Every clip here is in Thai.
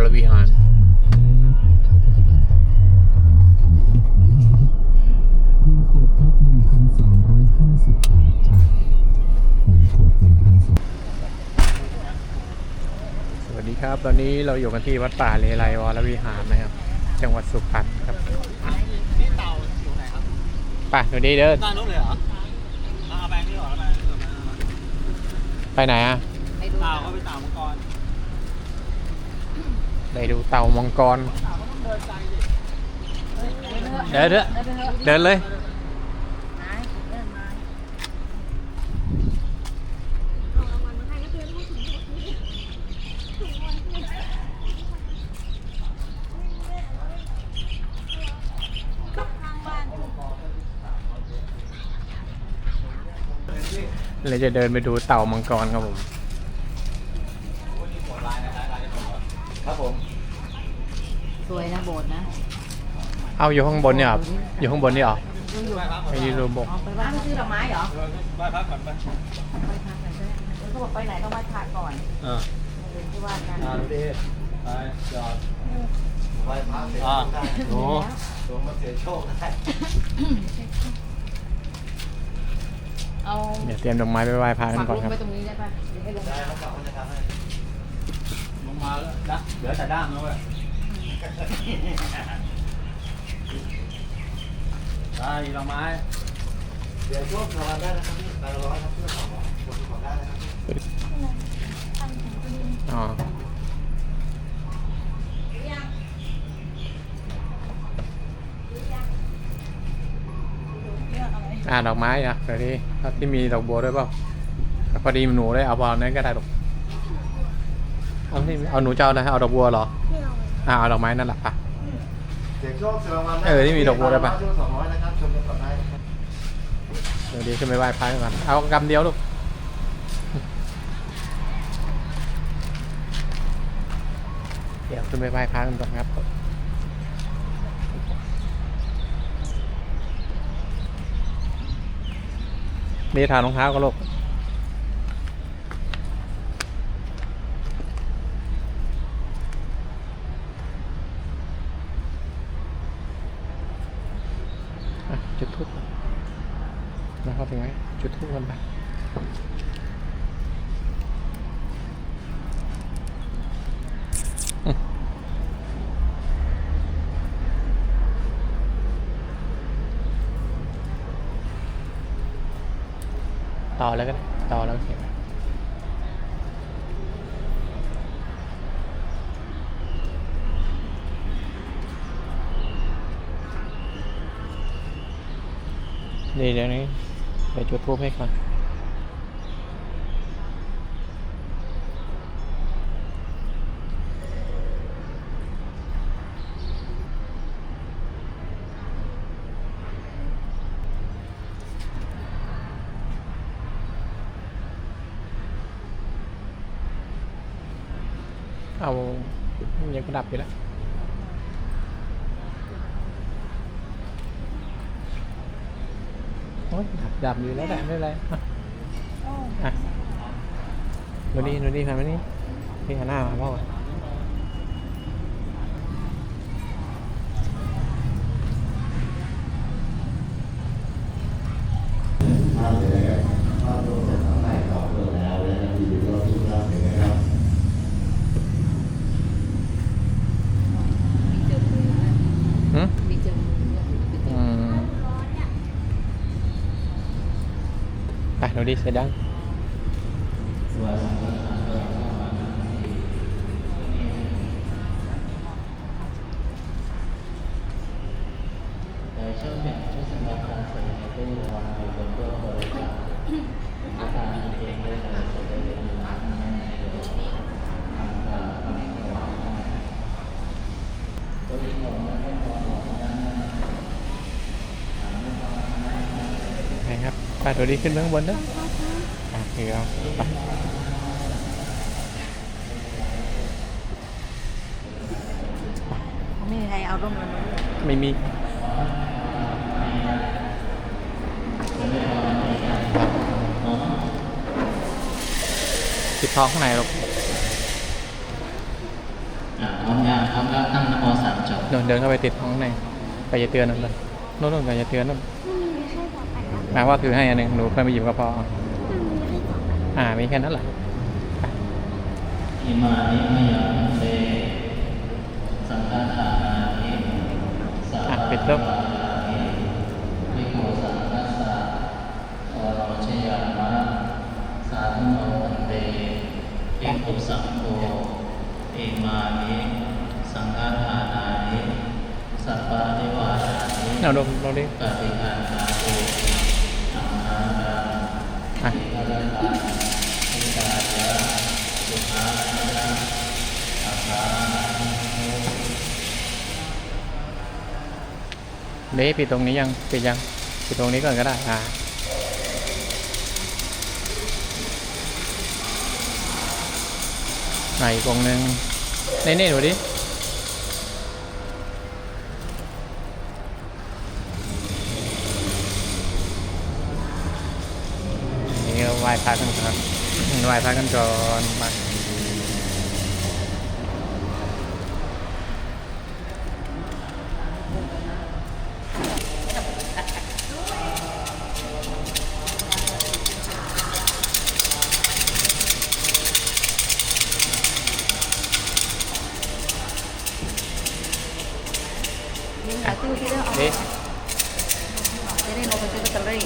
ไลวรวิหารมีขวดครับหนึ่งพันสามร้อยห้าสิบบาทจ้ะหนึ่งขวดหนึ่งพันสองสวัสดีครับ ตอนนี้เราอยู่กันที่วัดป่าเลไลวรวิหารนะครับ จังหวัดสุพรรณครับนี่เต่าอยู่ไหนครับไป่ะดูดีเดินด้านนู้นเลยเหรอเอาเอาแบงค์นี่เหรอเอาแบงค์นี่เหรอไปไหนอะเต่าก็ไปเต่ามังกรไปดูเต่า มังกรเต่าก็ต้องกลดิเดินเถอะเดินเลยเราจะเดินไปดูเต่ามังกรครับผม ครับผม สวยนะโบสถ์นะเอาอยู่ข้างบนเนี่ยเหรออยู่ข้างบนนี่เหรอไปพักไม่ยืนรวมบกเอาไปไหว้ไปซื้อดอกไม้เหรอไปพักก่อนไปไปทางไหนก็ได้เออเขาบอกไปไหนต้องไหว้พระก่อนอ่าเดี๋ยวที่ว่ากันอ่าดูดิไปจอดไหว้พระเสร็จอ่าได้โอ้ตัวมาเสียโชคได้เอาเดี๋ยวเตรียมดอกไม้ไปไหว้พระกันฝักก่อนลูกครับไว้ตรงนี้ได้ปะเดี๋ยวให้ลงได้ครับกลับมาจะทำให้ลงมาแล้วดักเหลือแต่ด้ามแล้วเว้ย ได้ดอกไม้เสียโชครางวัลได้นะครับพี่ใบละร้อยครับเพื่อสองร้อยคนที่ขอได้นะครับอ๋ออ่าดอกไม้อะเดี๋ยวนี้ที่มีดอกบัวด้วยเปล่าพอดีหนูเลยเอาบอลนั้นก็ได้หรอกเอาที่เอาหนูจะเอาอะไรเอาดอกบัวเหรอ อ่าเอาดอกไม้นั่นแหละปะ เสียโชคเสียรางวัลได้เออที่มีดอกบัวได้ปะใบลร้อยสองร้อยนะครับชมกันก่อนได้นะครับเดี๋ยวดีขึ้นไปไหว้พระกันเอากำเดียวลูกเดี๋ยวขึ้นไปไหว้พระกันก่อนครับมีถานรองเท้าก็ลูกอะจุดทูบนะครับถึงไหมจุดทูบกันไปอืมต่อแล้วก็ได้ต่อแล้วก็เขียนไว้นี่เดี๋ยวนี้เดี๋ยวจุดทูบให้ก่อนเอายังก็ดับอยู่แล้วโอ้ย ดับดับอยู่แล้วแหละไม่เป็นไรอะอะดูนี่ดูนี่ทำมานี่นี่หันหน้ามาพ่อก่อนหืม มีเจอมือ อืม ไครับไปดูดิขึ้นไปข้างบนนะอะคือเอาไปไม่มีใครเอาร่มมาเลยไม่มีปิดทองข้างในหรอกร้อมยังพร้อมแล้วตั้งนโมสามจบโดนเดินเข้าไปติดข้างในไปอย่าเตือนนั่นเลยโน่นโน่นไปอย่าเตือนนั่น มาว่าถือให้อันหนึ่งหนูเพิ่มไปหยิบก็พออ่ามีแค่นั้นแหละอิมานิมยังเตสังฆทานานิสัพอะพะปิดแล้วทานานิวิโกสังคัสสะโอโรชยามะสาธุโนพันเตภิกขุสังโฆอิมานิสังฆทานานิสัพพะนิวาสานิเอาลงลงดิปฏิคัน อะอิกรตังอิตายะสุภานะอัปปาเดี๋ยวปิดตรงนี้ยังปิดยังปิดตรงนี้ก่อนก็ได้อ่าไหนกองหนึ่งในนี่ดูดิ ไหว้พระกันก่อนมายิงหาซื้อที่เรื่องเอาเอ๊ะจะได้ลงไปซื้อลอตเตอรี่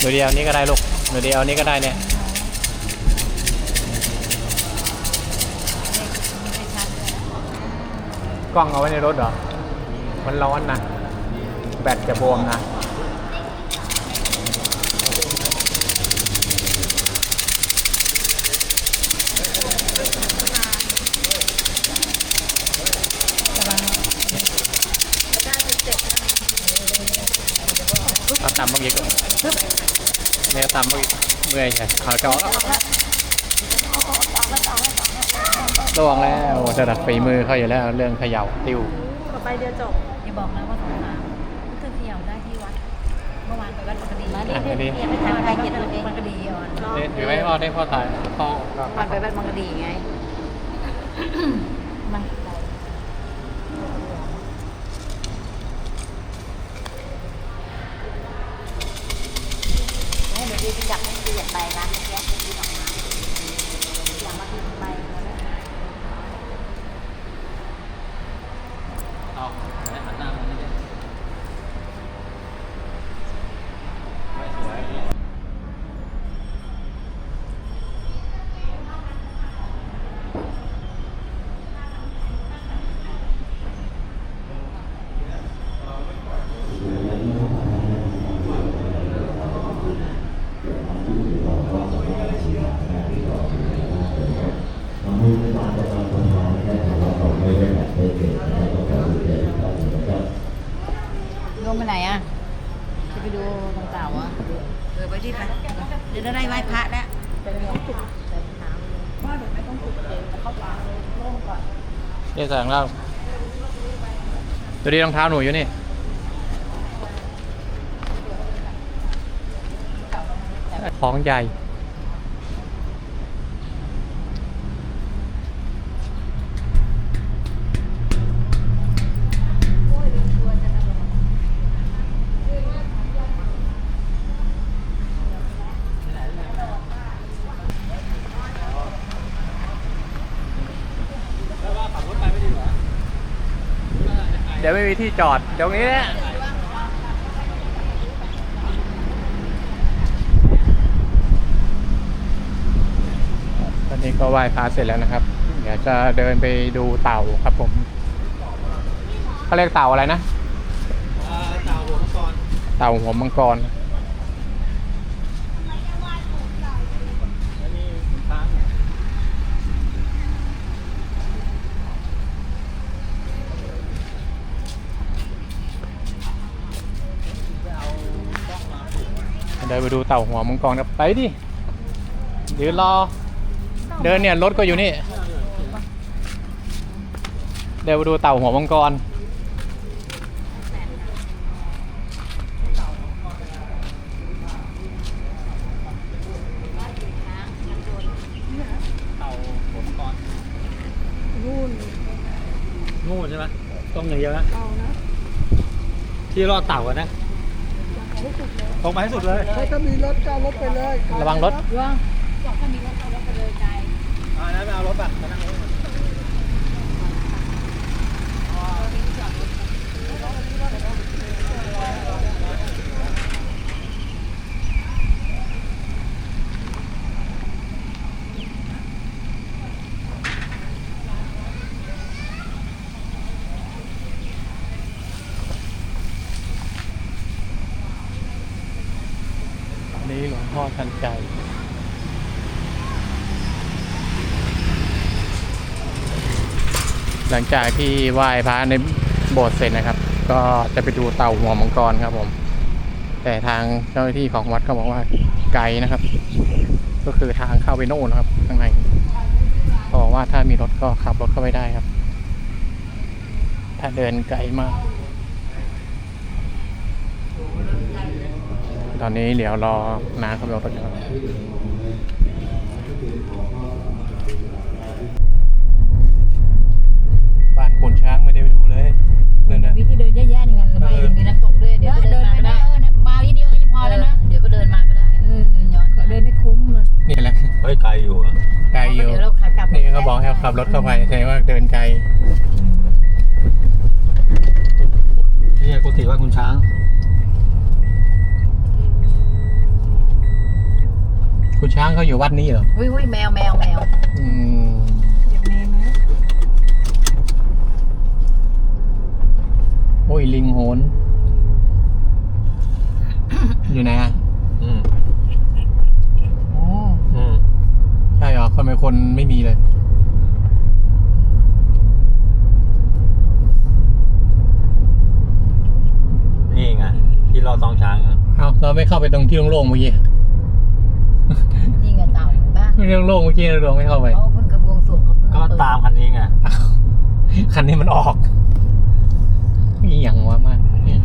หนูเดียวนี้ก็ได้ลูกหนูเดียวนี้ก็ได้เนี่ยกล้องเอาไว้ในรถเหรอ มันร้อนนะ แบตจะบวมนะเอาตามเมื่อกี้ก็ เนี่ตามเมื่อยใช่ขาจอแล้วระวังแล้วจะดัดฝีมือเขาอยู่แล้วเรื่องเขย่าติ้วต่อไปเดียวจบอย่าบอกนะว่าสงสารเพิ่งเขย่าได้ที่วัด เมื่อวานไปวัดบางกดีมาดิอะอันนี้ยังไม่ทำอะไรกิเลยบางกดีอ่อนนี่ถือไว้พ่อได้พ่อถ่ายพ่อวันไปวัดบางกะดีไงมัน ให้หนูดีไป จับให้ดีอยากไปร้านเมื่อกี้ที่ดออกมาอยากมาดีไปแล้วนะ เอาหันหน้ามานี่ดิไม่สวย โยมไปไหนอะ จะไปดูตรงเต่าอะเออไปที่ไปเดี๋ยวได้ไหว้พระแล้วนี่แสงเล่าดูดีรองเท้าหนูอยู่นี่ของใหญ่ เดี๋ยว ไม่มีที่จอดตรงนี้แหละตอนนี้ก็ไหว้พระเสร็จแล้วนะครับ เดี๋ยวจะเดินไปดูเต่าครับผมเขาเรียกเต่าอะไรนะอ่าเต่าหัวมังกร เต่าหัวมังกร แล้วนี่ช้าง ไปเอากล้องมาเดินไปดูเต่าหัวมังกรครับไปดิเดี๋ยวรอ เดินเนี่ยรถก็อยู่นี่เดินไปดูเต่าหัวมังกรเต่าผมก่อนนู่นนู่นใช่ไหมตรงอย่างเดียวนะที่รอดเต่ากันนะ ตรงไปให้สุดเลย ถ้ามีรถก็รถไปเลย ระวังรถร่วงบอกถ้ามีรถเอารถไปเลยไกลอ่านั้นไปเอารถไปมานั่งรถ อัน นี้หลวงพ่อทันใจหลังจากที่ไหว้พระในโบสถ์เสร็จนะครับ ก็จะไปดูเต่าหัวมังกรครับผม แต่ทางเจ้าหน้าที่ของวัดก็บอกว่าไกลนะครับ ก็คือทางเข้าไปโน่นครับ ข้างในบอกว่าถ้ามีรถก็ขับรถเข้าไปได้ครับ ถ้าเดินไกลมาก ตอนนี้เดี๋ยวรอน้าเข้าไปเอารถก่อนบ้านขุนช้างไม่ได้ไปดูเลยเดินนะมีที่เดินเยอะแยะนี่ไงไปมีน้ำตกด้วย เดี๋ยวก็เดินมาก็ได้มาวิดีโอก็จะพอแล้วนะ เดี๋ยวก็เดินมาก็ได้เดินย้อนเดินไม่คุ้มเลยนี่แหละเฮ้ยไกลอยู่อะไกลอยู่เดี๋ยวเราขากลับนี่เขาบอกให้ขับรถเข้าไปแสดงว่าเดินไกลนี่ไงกุฏิว่าคุณช้าง คุณช้างเขาอยู่วัดนี้เหรออุ้ยอุ้ยแมวแมวแมวอืมโอ้ยลิงโหน อยู่ไหนอะอืมโอ้อืมใช่เหรอทำไมคนไม่มีเลย นี่ไงที่รอดท้องช้างอะเอาเราไม่เข้าไปตรงที่โล่งๆเมื่อกี้นี่ไงเต่าบ้าไม่โล่งๆเมื่อกี้เราไม่เข้าไป เขาเพิ่งกระบวงสรวงเขาเพิ่งก็เปิดตามคันนี้ไงคันนี้มันออกนี่อย่างวะมากเนี่ย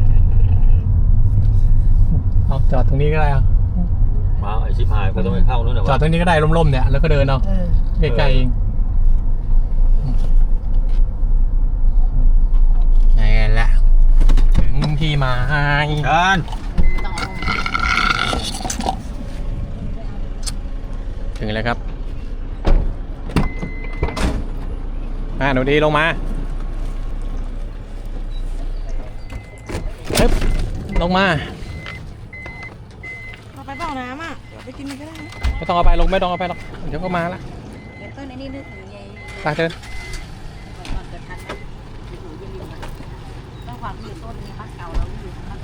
เอาจอดตรงนี้ก็ได้เอามาไอชิพายก็ต้องไปเข้านู้นเหรอจอดวะตรงนี้ก็ได้ร่มๆเนี่ยแล้วก็เดินเอาเออใกล้ๆเองนี่แหละถึงที่หมายเดิน ไม่ต้องเอา ถึงแล้วครับอ่าหนูดีลงมาปึ๊บลงมาเอาไปเปล่าน้ำอะ เดี๋ยวไปกินมันก็ได้นะไม่ต้องเอาไปลงไม่ต้องเอาไปหรอกเดี๋ยวก็มาละเดี๋ยวต้นไอ้นี่นึกถึงไงไปเดินก่อนจะทันไหมอยู่ๆเย็นๆอะต้องความที่อยู่ต้นนี้พักเก่าเราอยู่พัก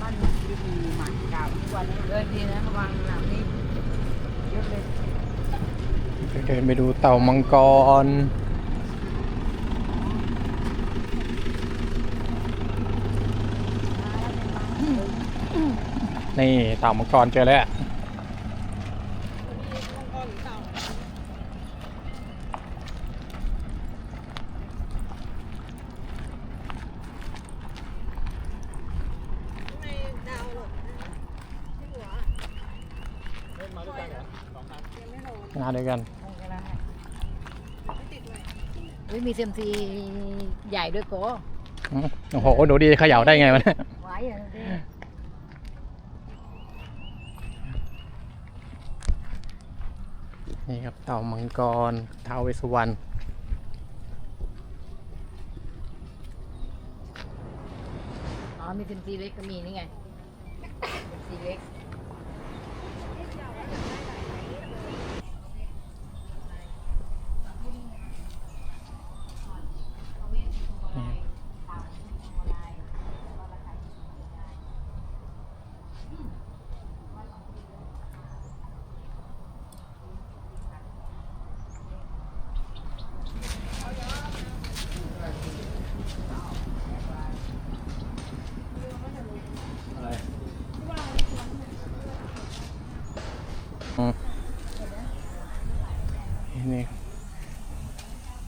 บ้านดีดีหมันเก่าทุกวันนี้เดินดีนะระวังหนามนี่ เดินไปดูเต่ามังกร นี่เต่ามังกรเจอแล้ว ไม่ดาวหรอกที่หัว มาด้วย กันคงจะได้เฮ้ยมีเซยมซีใหญ่ด้วยโกอืมโอ้โหหนูดีเขย่าได้ไงวะเนี่ยไว้อะดินี่ครับเต่ามังกรท้าวเวสสุวรรณอ๋อมีเซยมซีเล็กก็มีนี่ไงเซยมซีเล็ก นี่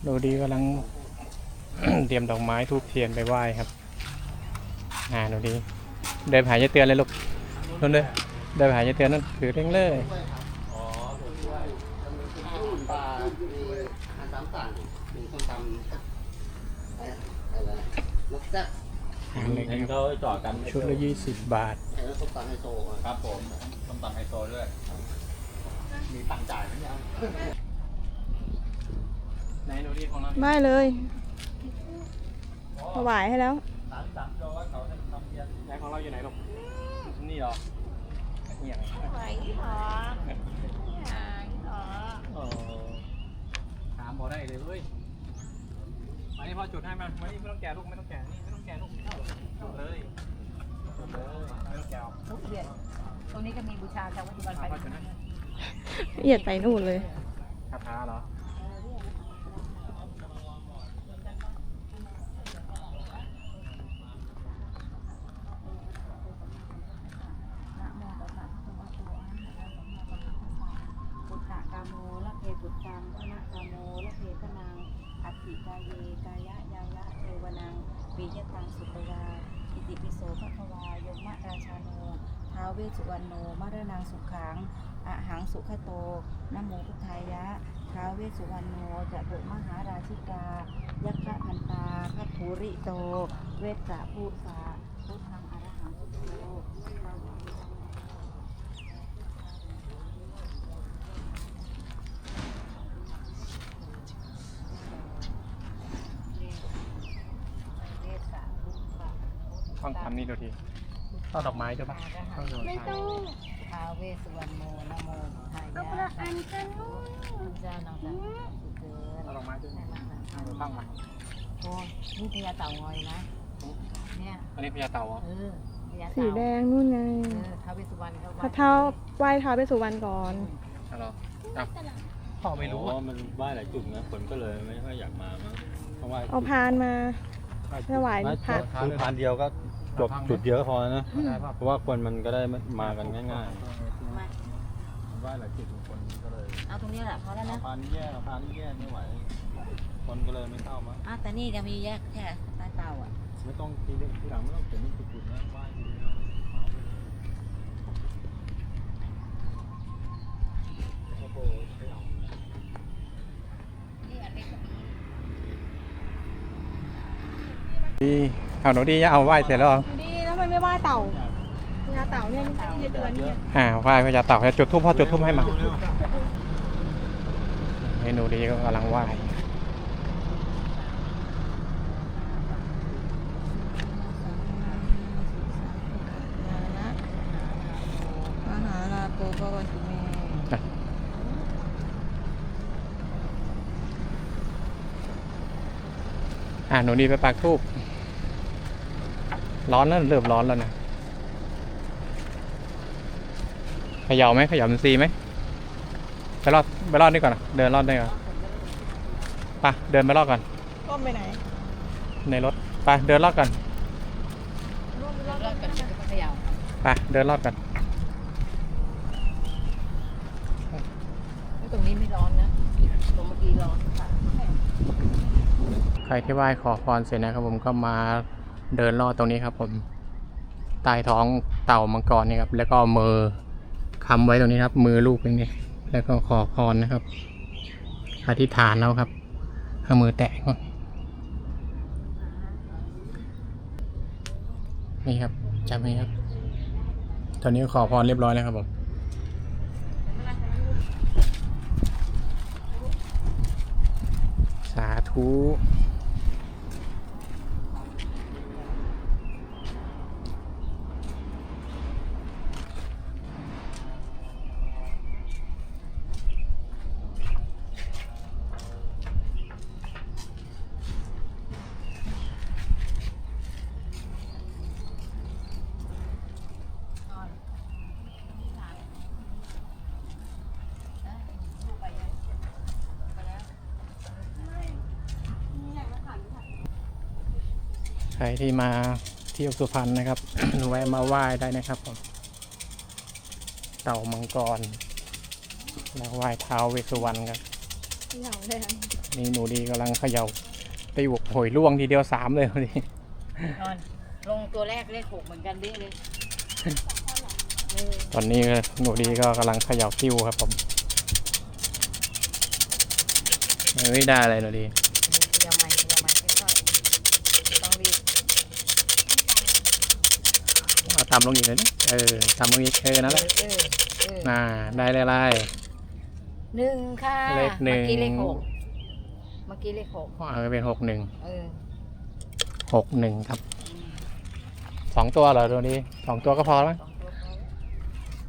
โดดีกำลังเตรียมดอกไม้ทูบเทียนไปไหว้ครับอ่าโดดี เดินหายเตือนเลยลูกนั่นเลยเดินหายเตือนนั่นถือเร่งเลยเห็นเขาจอดกันชุดละยี่สิบบาทส้มตำไฮโซครับผมส้มตำไฮโซด้วย มีตังค์จ่ายไหมเนี่ยไหนดูดีของเราไม่เลยถวายให้แล้ว สามสามโลว่าเขาจะทำเพียนไหนของเราอยู่ไหนลูกนี่เหรอเหี่ยงไหวหรอหายหรอเออถามบอได้เลยเว้ยมานี่พ่อจุดให้มามานี่ไม่ต้องแกะลูกไม่ต้องแกะนี่ไม่ต้องแกะลูกจุดเลยจุดเลยไม่ต้องแกะออกทุกเดือนตรงนี้ก็มีบูชาชาววัดจุบันไป พ่อจุดให้ละ เอียดไปนู่นเลยคาถาเหรอนะโมตัสสะภะคะวะโตอะระหะโตสัมมาสัมพุทธัสสะพุทธกามโมละเพปุตตังพนะกามโมละเพตนังอัตถิกายเยกายะยายะเทวนังปิยตังสุตวาอิติปิโสภะคะวายมะราชาโนท้าวเวสสุวรรณโนมะระนังสุขัง อะหังสุขโตนะโมพุทธายะท้าวเวสสุวรรณโนจะตุมหาราชิกา ยักขะพันตาพัทภูริโต เวสสะภูสาพุทธังอรหังพุทโธท่องคำนี้ดูทีเอาดอกไม้ด้วยปะเอาดอกไม้ ท้าวเวสสุวรรณโมนะโมพุทธายะเอาละอันกันนู้นเจ้าน้องจันทร์สุเกินเอาดอกไม้ด้วยเอาไปตั้งมาโอ้นี่พญาเต่างอยนะ เนี่ย อันนี้พญาเต่าเหรอเออพญาสีเต่าแดงนู่นไงเออท้าวเวสสุวรรณเขาพระเท้าไหว้ท้าวเวสสุวรรณก่อน เอาเหรอเอาพ่อไม่รู้อ๋อะอมันไหว้หลายจุดนะคนก็เลยไม่ค่อยอยากมามั้งเพราะว่าเอาพานมาถวายไม่พระคือพานเดียวก็ จบจุดเดียวก็พอแล้วนะได้ป่ะเพราะว่าคนมันก็ได้มากันง่ายมาๆไหว้หลายจุดคนก็เลยเอาตรงนี้แหละพอแล้วนะพานนี้แย่พานนี้แย่ไม่ไหวคนก็เลยไม่เข้ามาอะแต่นี่จะมีแยกแค่ใต้เต่าอะไม่ต้องทีเดียวทีหลังไม่ต้องเขียนเป็นจุดๆนะไหว้ทีเดียวโอ้โหใช่เอานี่อันนี้ก็มีดี เอาหนูดีเอาไหว้เสร็จแล้วเหรอดีแล้วมันไม่ไหว้เต่าพญาเต่าเนี่ยนี่เดือนนี่อ่าไหว้พญาเต่าจะจุดทูบพ่อจุดทูบให้มาเมนูดีก็กำลังไหว้มหาลาโกภวันตุเมอ่าหนูดีไปปากทูบ ร้อนแล้วเริ่มร้อนแล้วนะเขย่าไหมเขย่ามันซีไหมไปรอดไปรอดนี่ก่อนนะเดินรอดได้ก่อนไปเดินไปรอดก่อนก้มไปไหนในรถไปเดินรอดก่อนรอดกันก็เขย่าไปเดินรอดก่อนตรงนี้ไม่ร้อนนะตรงเมื่อกี้ร้อนค่ะใครที่ไหว้ขอพรเสร็จนะครับผมก็มา เดินรอดตรงนี้ครับผมใต้ท้องเต่ามังกรนี่ครับ แล้วก็มือค้ำไว้ตรงนี้ครับ มือลูกเป็นนี่แล้วก็ขอพรนะครับ อธิษฐานแล้วครับเอามือแตะก่อนนี่ครับจำไหมครับ ตอนนี้ขอพรเรียบร้อยแล้วครับผมสาธุ รที่มาเที่ยวสุพรรณนะครับ แวะมาไหว้ได้นะครับผมเต่ามังกร แล้วไหว้ท้าวเวสสุวรรณครับเหงาแดงนี่หนูดีกำลังเขย่าตีวกหอยล่วงทีเดียวสามเลยวันนี้นอนลงตัวแรกเลขหกเหมือนกันดิเลยเออตอนนี้หนูดีก็กำลังเขย่าติ้วครับผมเฮ้ยได้เลยหนูดีเดี๋ยวใหม่เดี๋ยวใหม่ค่อยๆต้องรีบ เอา ตามลงอีกเลยนะเออตามลงอีกเออนั่นแหละเออเออน่าได้เลยไล่หนึ่งค่ะเลขหนึ่งเมื่อกี้เลขหกเมื่อกี้เลขหกเอาไปเป็นหกหนึ่งเออหกหนึ่งครับสองตัวเหรอตัวนี้สองตัวก็พอแล้วมั้งสองตัวพอ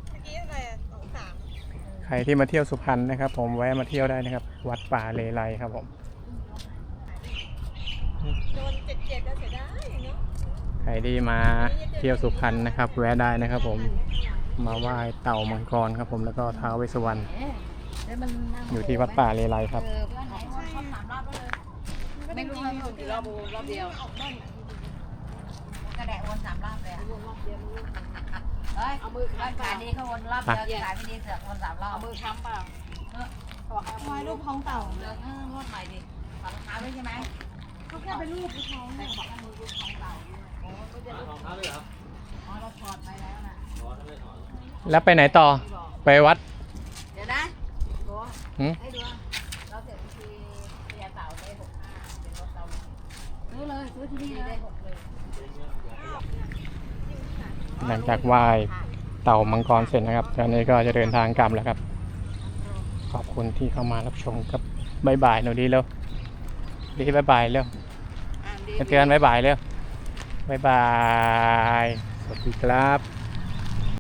เมื่อกี้อะไรอะสองสาม ใครที่มาเที่ยวสุพรรณนะครับ ผมแวะมาเที่ยวได้นะครับ วัดป่าเลไลครับผม โดนเจ็ดเจ็ดแล้วเสียดายเนาะ ใครที่มาเที่ยวสุพรรณนะครับ แวะได้นะครับผมมาไหว้เต่ามังกรครับผมแล้วก็ท้าวเวสวรรณอยู่ที่วัดป่าเลไลครับไม่รู้ว่าวนกี่รอบรอบเดียวกระแดะวนสามรอบเลยอะเฮ้ยเอามือค้ำขาดีเขาวนรอบเดียวขายไม่ดีเสือกวนสามรอบเอามือค้ำเปล่าเออขอเอาวายรูปท้องเต่าเลือกเออรถใหม่ดิฝังเท้าด้วยใช่ไหมเขาแค่ไปรูปท้องแต่บอกเอามือรูปของเต่า แล้วนะอ๋อถ้าไม่ถอดแล้วไปไหนต่อที่บอกไปวัด เดี๋ยวนะโอ้หืมให้ดูว่าเราเสร็จบัญชีพยาเต่าได้หกห้าเป็นรถเราซื้อเลยซื้อที่นี่เลยได้หกเลยหลังจากไหว้เต่ามังกรเสร็จนะครับตอนนี้ก็จะเดินทางกลับแล้วครับ ขอบคุณที่เข้ามารับชมครับบายบายหนูดีเร็วดีบายบายเร็วอ่านดี เตือนบายบายเร็ว บายบาย สวัสดีครับ